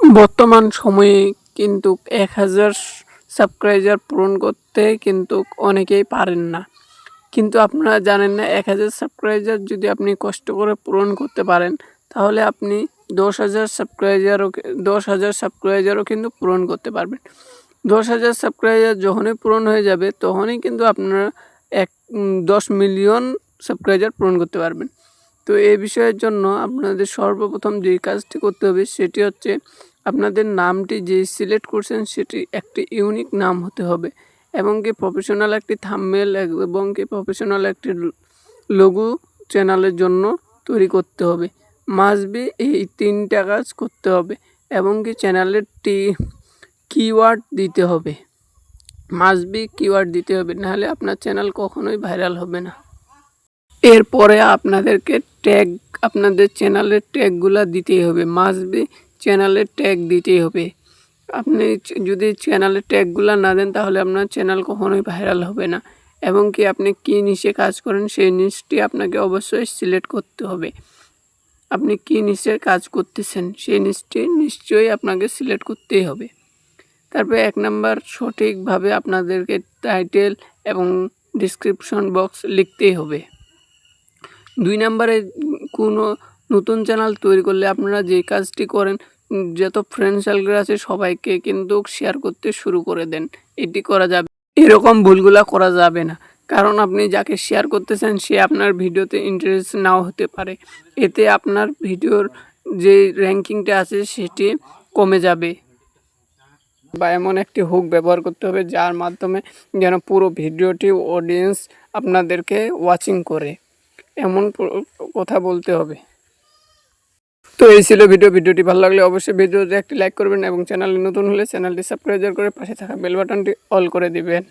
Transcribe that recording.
বর্তমান সময়ে কিন্তু এক হাজার সাবস্ক্রাইবার পূরণ করতে কিন্তু অনেকেই পারেন না। কিন্তু আপনারা জানেন না, এক হাজার সাবস্ক্রাইবার যদি আপনি কষ্ট করে পূরণ করতে পারেন, তাহলে আপনি দশ হাজার সাবস্ক্রাইবারও দশ হাজার সাবস্ক্রাইবারও কিন্তু পূরণ করতে পারবেন। দশ হাজার সাবস্ক্রাইবার যখনই পূরণ হয়ে যাবে, তখনই কিন্তু আপনারা এক দশ মিলিয়ন সাবস্ক্রাইবার পূরণ করতে পারবেন। তো এই বিষয়ের জন্য আপনাদের সর্বপ্রথম যে কাজটি করতে হবে সেটি হচ্ছে আপনাদের নামটি যে সিলেক্ট করছেন সেটি একটি ইউনিক নাম হতে হবে এবং কি প্রফেশনাল একটি থাম্বনেল এবং কি প্রফেশনাল একটি লঘু চ্যানেলের জন্য তৈরি করতে হবে। মাসবি এই তিনটা কাজ করতে হবে এবং কি চ্যানেলের টি কিওয়ার্ড দিতে হবে। মাসবি কিওয়ার্ড দিতে হবে, নাহলে আপনার চ্যানেল কখনোই ভাইরাল হবে না। এরপরে আপনাদেরকে ট্যাগ আপনাদের চ্যানেলের ট্যাগগুলো দিতেই হবে। মাসবি চ্যানেলের ট্যাগ দিতেই হবে। আপনি যদি চ্যানেলের ট্যাগগুলো না দেন, তাহলে আপনার চ্যানেল কখনোই ভাইরাল হবে না। এবং কি আপনি কী নিচে কাজ করেন, সেই নিচটি আপনাকে অবশ্যই সিলেক্ট করতে হবে। আপনি কী নিচে কাজ করতেছেন, সেই নিচটি নিশ্চয়ই আপনাকে সিলেক্ট করতেই হবে। তারপরে এক নাম্বার সঠিকভাবে আপনাদেরকে টাইটেল এবং ডিসক্রিপশন বক্স লিখতেই হবে। দুই নম্বরে কোনো নতুন চ্যানেল তৈরি করলে আপনারা যে কাজটি করেন, যত ফ্রেন্ড সার্কেল আছে সবাইকে কিন্তু শেয়ার করতে শুরু করে দেন। এটি করা যাবে, এরকম ভুলগুলা করা যাবে না। কারণ আপনি যাকে শেয়ার করতেছেন, সে আপনার ভিডিওতে ইন্টারেস্ট নাও হতে পারে। এতে আপনার ভিডিওর যে র্যাঙ্কিংটা আছে, সেটি কমে যাবে। বা এমন একটি হুক ব্যবহার করতে হবে, যার মাধ্যমে যেন পুরো ভিডিওটি অডিয়েন্স আপনাদেরকে ওয়াচিং করে। এমন কথা বলতে হবে। তো এই ছিল ভিডিও। ভিডিওটি ভালো লাগলে অবশ্যই ভিডিওতে একটি লাইক করবেন এবং চ্যানেলে নতুন হলে চ্যানেলটি সাবস্ক্রাইব করে পাশে থাকা বেল বাটনটি অল করে দিবেন।